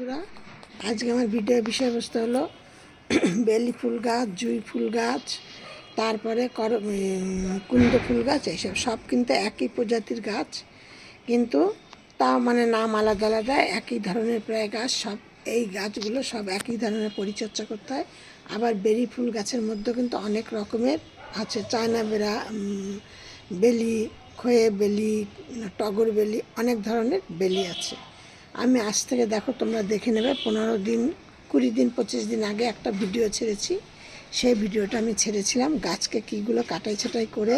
বন্ধুরা আজকে আমার ভিডিওর বিষয়বস্তু হলো বেলি ফুল গাছ জুই ফুল গাছ তারপরে কর কুন্দ ফুল গাছ এইসব সব কিন্তু একই প্রজাতির গাছ কিন্তু তা মানে নাম আলাদা আলাদা একই ধরনের প্রায় গাছ সব এই গাছগুলো সব একই ধরনের পরিচর্যা করতে হয়। আবার বেরি ফুল গাছের মধ্যে কিন্তু অনেক রকমের আছে চায়না উম, বেলি খয়ে বেলি টগর বেলি অনেক ধরনের বেলি আছে। আমি আজ থেকে দেখো, তোমরা দেখে নেবে, পনেরো দিন, কুড়ি দিন, পঁচিশ দিন আগে একটা ভিডিও ছেড়েছি। সেই ভিডিওটা আমি ছেড়েছিলাম, গাছকে কীগুলো কাটাই ছাটাই করে,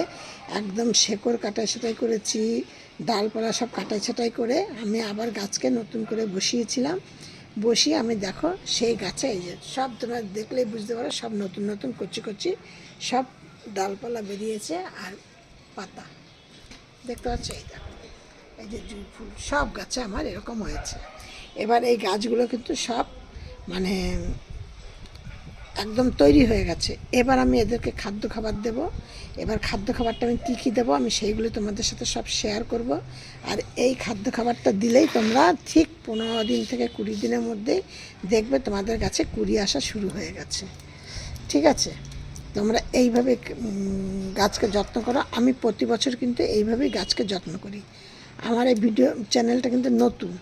একদম শেকড় কাটাই ছাটাই করেছি, ডালপালা সব কাটাই ছাটাই করে, আমি আবার গাছকে নতুন করে বসিয়েছিলাম। বসিয়ে আমি দেখো, সেই গাছে এই যে সব তোমরা দেখলেই বুঝতে পারো, সব নতুন নতুন কচি কচি সব ডালপালা বেরিয়েছে আর পাতা। দেখতে পাচ্ছ? এই দেখো। এই যে ফুল, সব গাছে আমার এরকম হয়েছে। এবার এই গাছগুলো কিন্তু সব মানে একদম তৈরি হয়ে গেছে। এবার আমি এদেরকে খাদ্য খাবার দেব। এবার খাদ্য খাবারটা আমি কী কী দেবো আমি সেইগুলো তোমাদের সাথে সব শেয়ার করব। আর এই খাদ্য খাবারটা দিলেই তোমরা ঠিক পনেরো দিন থেকে কুড়ি দিনের মধ্যেই দেখবে তোমাদের কাছে কুড়ি আসা শুরু হয়ে গেছে। ঠিক আছে? তোমরা এইভাবে গাছকে যত্ন করো। আমি প্রতি বছর কিন্তু এইভাবেই গাছকে যত্ন করি। আমার এই ভিডিও চ্যানেলটা কিন্তু নতুন।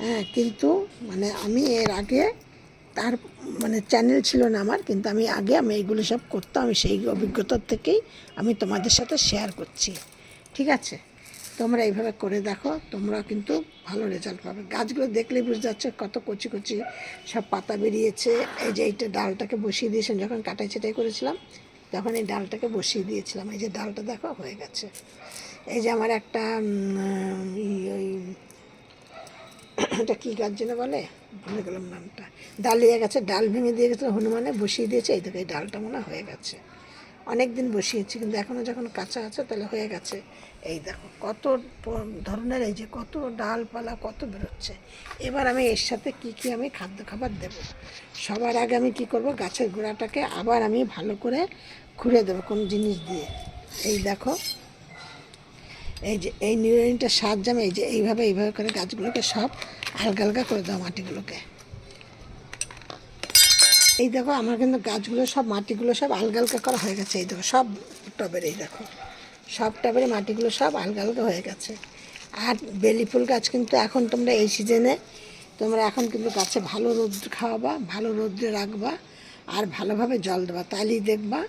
হ্যাঁ কিন্তু মানে আমি এর আগে তার মানে চ্যানেল ছিল না আমার, কিন্তু আমি আগে আমি এইগুলো সব করতাম, আমি সেই অভিজ্ঞতার থেকেই আমি তোমাদের সাথে শেয়ার করছি। ঠিক আছে? তোমরা এইভাবে করে দেখো, তোমরা কিন্তু ভালো রেজাল্ট পাবে। গাছগুলো দেখলেই বুঝতে যাচ্ছে কত কচি কচি সব পাতা বেরিয়েছে। এই যে এইটা ডালটাকে বসিয়ে দিয়েছেন, যখন কাটাই ছাটাই করেছিলাম তখন এই ডালটাকে বসিয়ে দিয়েছিলাম। এই যে ডালটা দেখো, হয়ে গেছে। এই যে আমার একটা ওই, এটা কী গাছ যেন বলে? ভুলে গেলাম নামটা। ডালিয়া গেছে, ডাল ভেঙে দিয়ে গেছে, হনুমানে বসিয়ে দিয়েছে। এই দেখো, এই ডালটা মনে হয় হয়ে গেছে। অনেক দিন বসিয়েছি, কিন্তু এখনও যখন কাঁচা আছে, তাহলে হয়ে গেছে। এই দেখো, কত ধরনের এই যে কত ডালপালা, কত বেরোচ্ছে। এবার আমি এর সাথে কি কি আমি খাদ্য খাবার দেব? সবার আগে আমি কি করব? গাছের গোড়াটাকে আবার আমি ভালো করে খুঁড়ে দেবো কোন জিনিস দিয়ে। এই দেখো, এই যে এই নিউরাইনটা সাহায্যে আমি এই যে এইভাবে এইভাবে করে গাছগুলোকে সব আলগা আলগা করে দাও মাটিগুলোকে। এই দেখো, আমার কিন্তু গাছগুলো সব, মাটিগুলো সব আলগা আলগা করা হয়ে গেছে। এই দেখো, সব টবের এই দেখো। সব টবের মাটিগুলো সব আলগা আলগা হয়ে গেছে। আর বেলি ফুল গাছ কিন্তু এখন তোমরা এই সিজনে তোমরা এখন কিন্তু গাছে ভালো রোদ্র খাওয়াবা, ভালো রোদ্রে রাখবা আর ভালোভাবে জল দেবা তাহলেই দেখবা।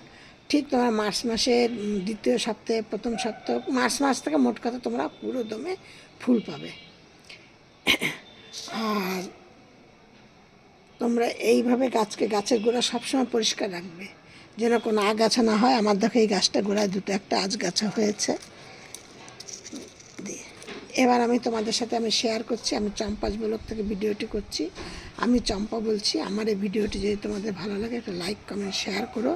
ঠিক তোমার মার্চ মাসের দ্বিতীয় সপ্তাহে, প্রথম সপ্তাহ, মার্চ মাস থেকে মোট কথা তোমরা পুরো দমে ফুল পাবে। আর তোমরা এইভাবে গাছকে, গাছের গোড়া সবসময় পরিষ্কার রাখবে। যেন কোনো আগাছা না হয়, আমার দেখো এই গাছটা গোড়ায় দুটো একটা আজ গাছা হয়েছে এবার আমি তোমাদের সাথে আমি শেয়ার করছি, আমি চম্পাস ব্লগ থেকে ভিডিওটি করছি। আমি চম্পা বলছি, আমার এই ভিডিওটি যদি তোমাদের ভালো লাগে, একটা লাইক কমেন্ট শেয়ার করো।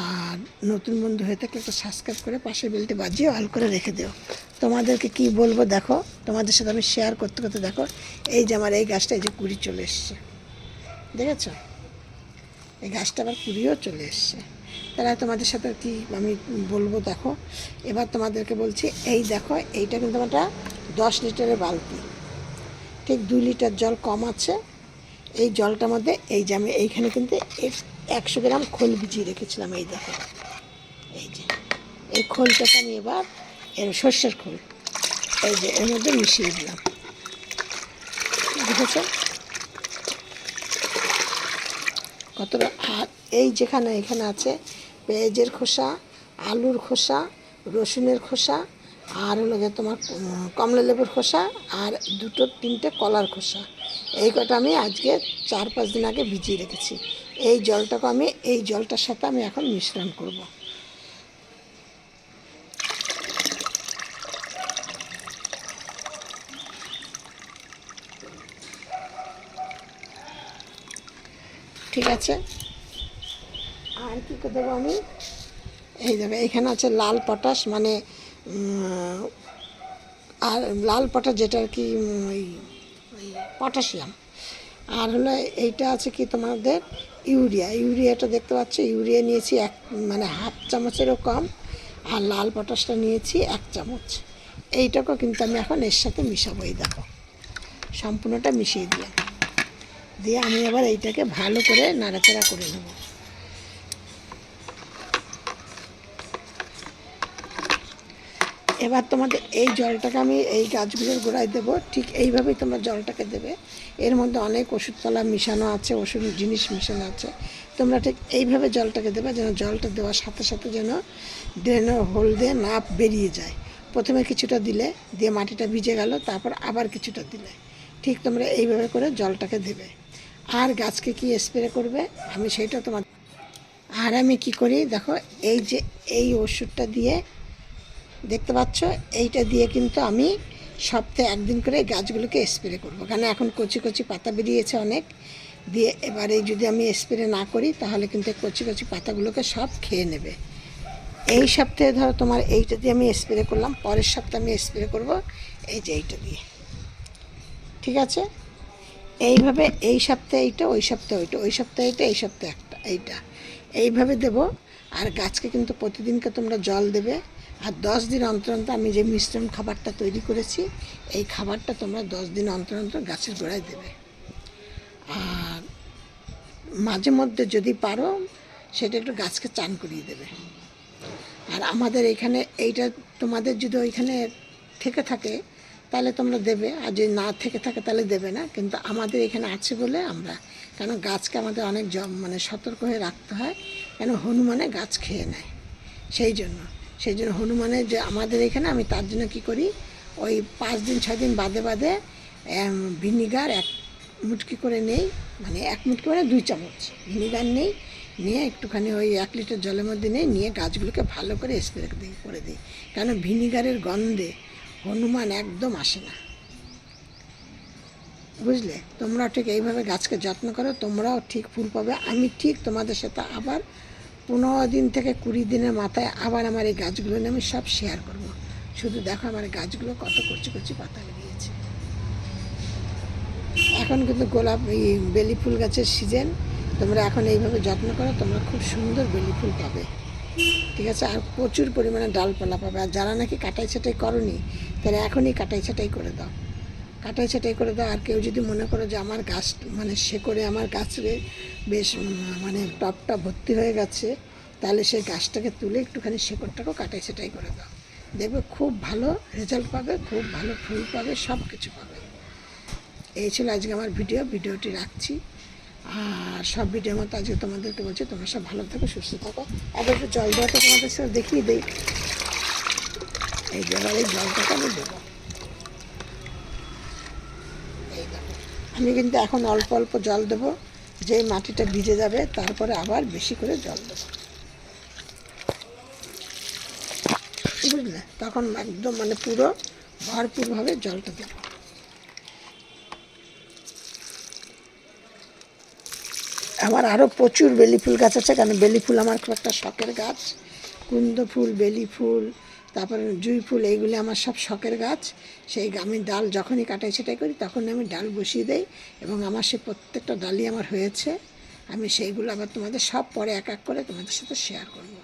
আর নতুন বন্ধু হয়ে থাকলে একটা সাবস্ক্রাইব করে পাশের বেলটি বাজিয়ে অল করে রেখে দিও। তোমাদেরকে কি বলব দেখো, তোমাদের সাথে আমি শেয়ার করতে করতে দেখো, এই যে আমার এই গাছটা এই যে কুড়ি চলে এসছে। দেখেছ? এই গাছটা আবার কুড়িও চলে এসছে। তাহলে তোমাদের সাথে কি আমি বলব, দেখো। এবার তোমাদেরকে বলছি, এই দেখো, এইটা কিন্তু একটা দশ লিটারের বালতি। ঠিক দুই লিটার জল কম আছে। এই জলটার মধ্যে, এই যে আমি এইখানে কিন্তু একশো গ্রাম খোল ভিজিয়ে রেখেছিলাম, এই দেখো। এই যে, এই খোলটাকে আমি এবার এর সর্ষের খোল, এই যে এর মধ্যে মিশিয়ে দিলাম। দেখেছ কতটা? আর এই যেখানে এখানে আছে, পেঁয়াজের খোসা, আলুর খোসা, রসুনের খোসা, আর হলো গিয়ে তোমার কমলা লেবুর খোসা, আর দুটো তিনটে কলার খোসা। এই কটা আমি আজকে চার পাঁচ দিন আগে ভিজিয়ে রেখেছি। এই জলটাকে আমি, এই জলটার সাথে আমি এখন মিশ্রণ করব। ঠিক আছে? আর কী করে দেবো আমি? এই দেখো, এখানে আছে লাল পটাশ মানে আর লাল পটাশ যেটা আর কি ওই পটাশিয়াম। আর হলো এইটা আছে কি তোমাদের? ইউরিয়া। ইউরিয়াটা দেখতে পাচ্ছ? ইউরিয়া নিয়েছি এক মানে হাফ চামচেরও কম, আর লাল পটাশটা নিয়েছি এক চামচ। এইটাকেও কিন্তু আমি এখন এর সাথে মিশাবো, এই দেখো। সম্পূর্ণটা মিশিয়ে দিলাম দিয়ে আমি আবার এইটাকে ভালো করে নাড়াচাড়া করে নেব। এবার তোমাদের এই জলটাকে আমি এই গাছগুলোর গোড়ায় দেবো। ঠিক এইভাবেই তোমরা জলটাকে দেবে। এর মধ্যে অনেক ওষুধপালা মিশানো আছে, ওষুধ জিনিস মিশানো আছে। তোমরা ঠিক এইভাবে জলটাকে দেবে যেন জলটা দেওয়ার সাথে সাথে যেন ড্রেনের হোল দিয়ে না বেরিয়ে যায়। প্রথমে কিছুটা দিলে, দিয়ে মাটিটা ভিজে গেল, তারপর আবার কিছুটা দিলে। ঠিক তোমরা এইভাবে করে জলটাকে দেবে। আর গাছকে কি স্প্রে করবে? আমি সেইটা তোমার আর আমি কি করি? দেখো, এই যে এই ওষুধটা দিয়ে, দেখতে পাচ্ছ? এইটা দিয়ে কিন্তু আমি সপ্তাহে একদিন করে গাছগুলোকে স্প্রে করব। কারণ এখন কচি কচি পাতা বেরিয়েছে অনেক। দিয়ে এবারে যদি আমি স্প্রে না করি, তাহলে কিন্তু কচি কচি পাতাগুলোকে সব খেয়ে নেবে। এই সপ্তাহে ধরো তোমার এইটা দিয়ে আমি স্প্রে করলাম, পরের সপ্তাহে আমি স্প্রে করব, এই যে এইটা দিয়ে। ঠিক আছে? এইভাবে এই সপ্তাহে এইটা, ওই সপ্তাহে ওইটা, ওই সপ্তাহে এইটা, এই সপ্তাহে একটা, এইটা। এইভাবে দেব। আর গাছকে কিন্তু প্রতিদিনকে তোমরা জল দেবে। আর দশ দিন অন্তর অন্তর আমি যে মিশ্রণ খাবারটা তৈরি করেছি, এই খাবারটা তোমরা দশ দিন অন্তর অন্তর গাছের গোড়ায় দেবে। আর মাঝে মধ্যে যদি পারো, সেটা একটু গাছকে চান করিয়ে দেবে। আর আমাদের এখানে এইটা তোমাদের যদি ওইখানে থেকে থাকে তাহলে তোমরা দেবে, আর যদি না থেকে থাকে তাহলে দেবে না, কিন্তু আমাদের এখানে আছে বলে আমরা, কেন গাছকে আমাদের অনেক জম মানে সতর্ক হয়ে রাখতে হয়, কেন হনুমানে গাছ খেয়ে নেয়, সেই জন্য। সেই জন্য হনুমানের যে আমাদের এখানে, আমি তার জন্য কি করি, ওই পাঁচ দিন, ছয় দিন বাদে বাদে ভিনিগার এক মুটকি করে নেই মানে এক মুটকি মানে দুই চামচ ভিনিগার নেই, নিয়ে একটুখানি ওই এক লিটার জলের মধ্যে নিয়ে নিয়ে গাছগুলোকে ভালো করে স্প্রে দিই, করে দিই। কেন ভিনিগারের গন্ধে হনুমান একদম আসে না। বুঝলে? তোমরা ঠিক এইভাবে গাছকে যত্ন করো, তোমরাও ঠিক ফুল পাবে। আমি ঠিক তোমাদের সাথে আবার পনেরো দিন থেকে কুড়ি দিনের মাথায় আবার আমার এই গাছগুলো নিয়ে আমি সব শেয়ার করব। শুধু দেখো আমার গাছগুলো কত কচি কচি পাতা বেরিয়েছে। এখন কিন্তু গোলাপ, এই বেলি ফুল গাছের সিজন তোমরা এখন এইভাবে যত্ন করো, তোমরা খুব সুন্দর বেলি ফুল পাবে। ঠিক আছে? আর প্রচুর পরিমাণে ডালপালা পাবে। আর যারা নাকি কাটাই ছাটাই করনি তারা এখনই কাটাই ছাটাই করে দাও। কাটাই ছাটাই করে দাও, আর কেউ যদি মনে করো যে আমার গাছ মানে শেকড়ে আমার গাছে বেশ মানে টপটা ভর্তি হয়ে গেছে, তাহলে সেই গাছটাকে তুলে একটুখানি শেকড়টাকেও কাটাই ছাটাই করে দাও। দেখবে খুব ভালো রেজাল্ট পাবে, খুব ভালো ফুল পাবে, সব কিছু পাবে। এই ছিল আজকে আমার ভিডিও, ভিডিওটি রাখছি। আর সব ভিডিওর মতো আজকে তোমাদেরকে বলছি, তোমরা সব ভালো থাকো, সুস্থ থাকো। আবার একটু জল দেওয়াটা তোমাদের সাথে দেখিয়ে দিই। এই যে এই আমি দেবো আমি কিন্তু এখন অল্প অল্প জল দেবো, যেই মাটিটা ভিজে যাবে তারপরে আবার বেশি করে জল দেবো। বুঝলে? তখন একদম মানে পুরো ভরপুরভাবে জলটা দেবো। আমার আরও প্রচুর বেলি ফুল গাছ আছে, কারণ বেলি ফুল আমার খুব একটা শখের গাছ। কুন্দ ফুল, বেলি ফুল তারপরে জুঁই ফুল, এইগুলি আমার সব শখের গাছ। সেই আমি ডাল যখনই কাটাই সেটাই করি, তখন আমি ডাল বসিয়ে দেই এবং আমার সে প্রত্যেকটা ডালই আমার হয়েছে। আমি সেইগুলো আবার তোমাদের সব পরে এক এক করে তোমাদের সাথে শেয়ার করব।